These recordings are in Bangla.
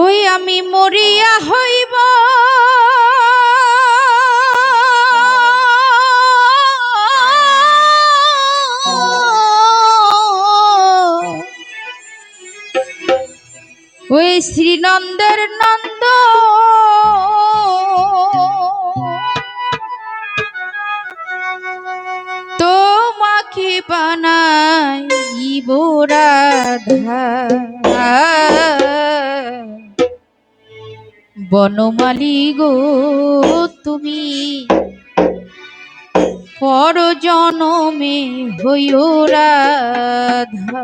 ওই আমি মরিয়া হইব। ওই শ্রীনন্দের নন্দ। তোমাকে বানাইব রাধা। বনমালী গো, তুমি পর জনমে হইও রাধা।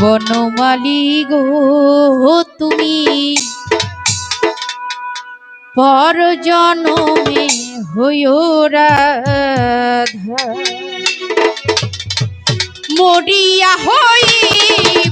বনমালী গো, তুমি পর জনমে হইও রাধা। মরিয়া হইব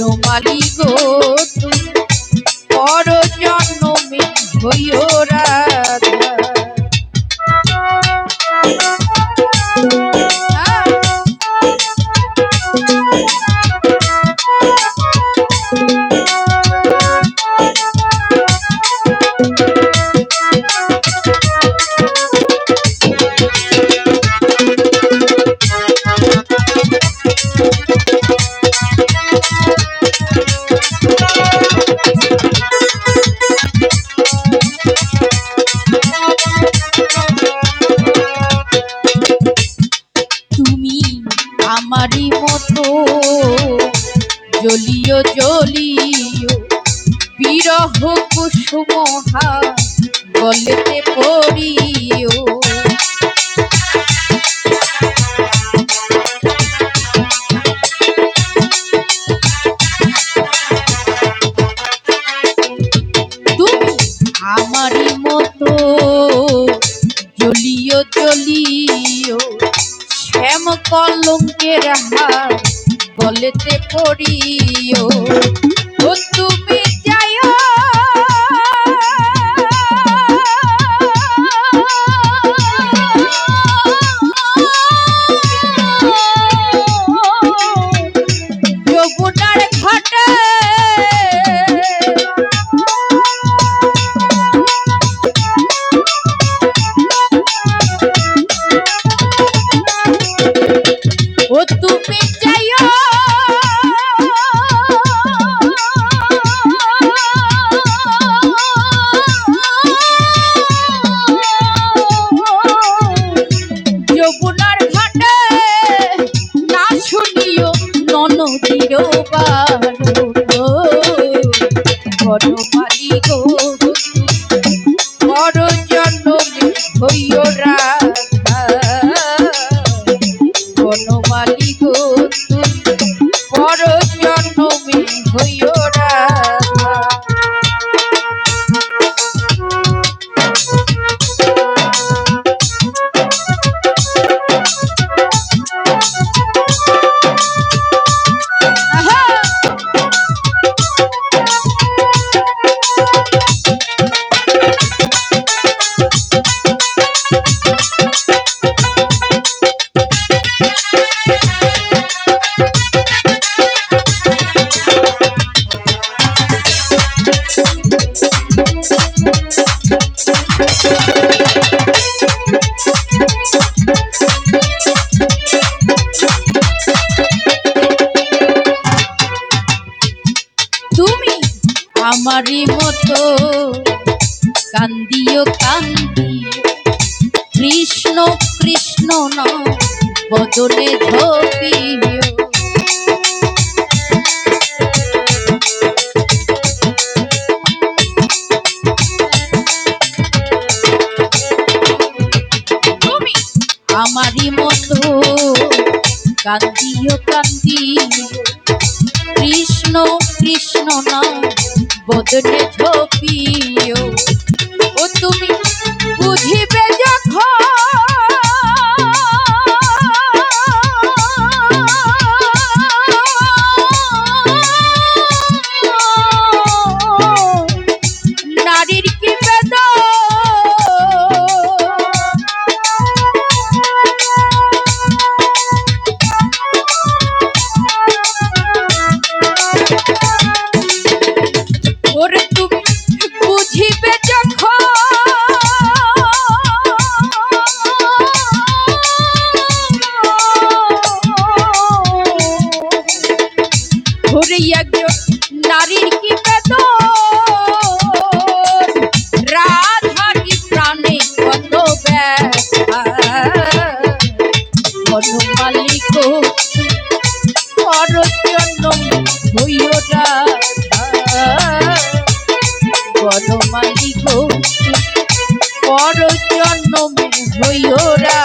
বনমালী গো তুমি। পর জন্মে হইও জ্বলিও জ্বলিও বিরহ কুসুমহা গলেতে পড়িও। আমারই মতো জ্বলিও জ্বলিও শ্যাম কলঙ্কের হার গলেতে পড়িও ও আমারই মতো কান্দিও কান্দিও। কৃষ্ণ কৃষ্ণ ন বদলে ধপিও। তুমি আমারই মতো কান্দি দিও কৃষ্ণ কৃষ্ণ না বদলে ঝোপিও ও তুমি বন মালিক পরজন হইও রাধা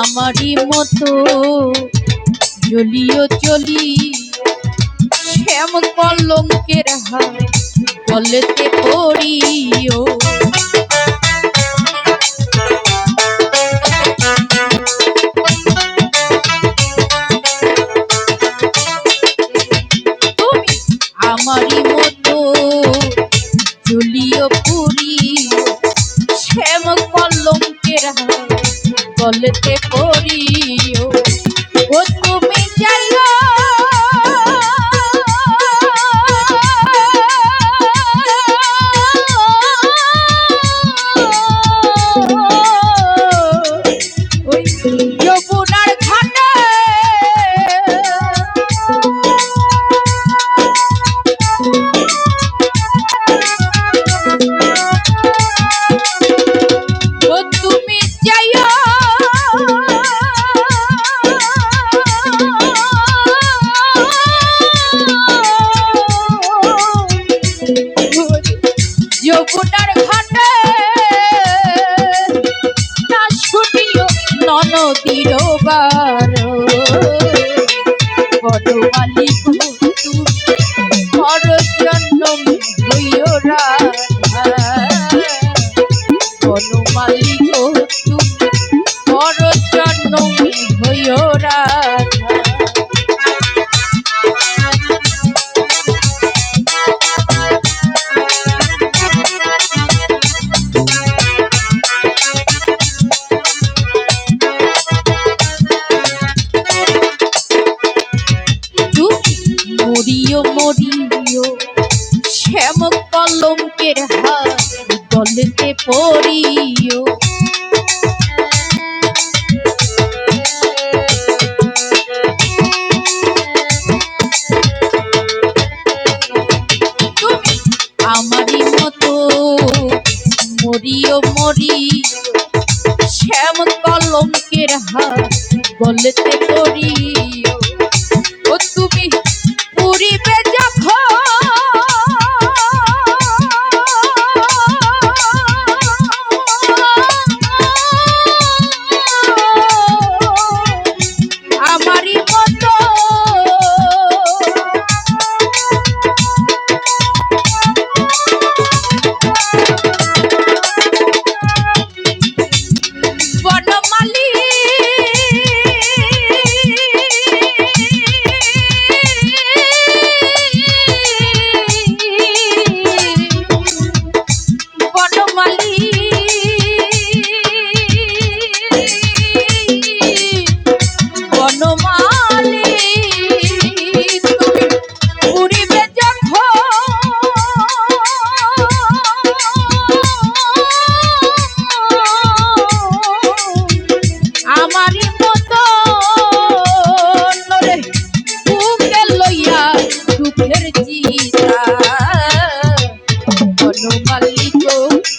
আমারই মতো জলিও চলি শ্যাম কলঙ্কের হাত বলতে পড়িও। আমারই মতো que কলঙ্কের হাত পড়িও। আমারই মতো মরিও মরিও। শ্যাম কলঙ্কের হাত গলতে পড়িও। ও তুমি পুরিবে বনমালী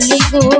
বনমালী বনমালী গো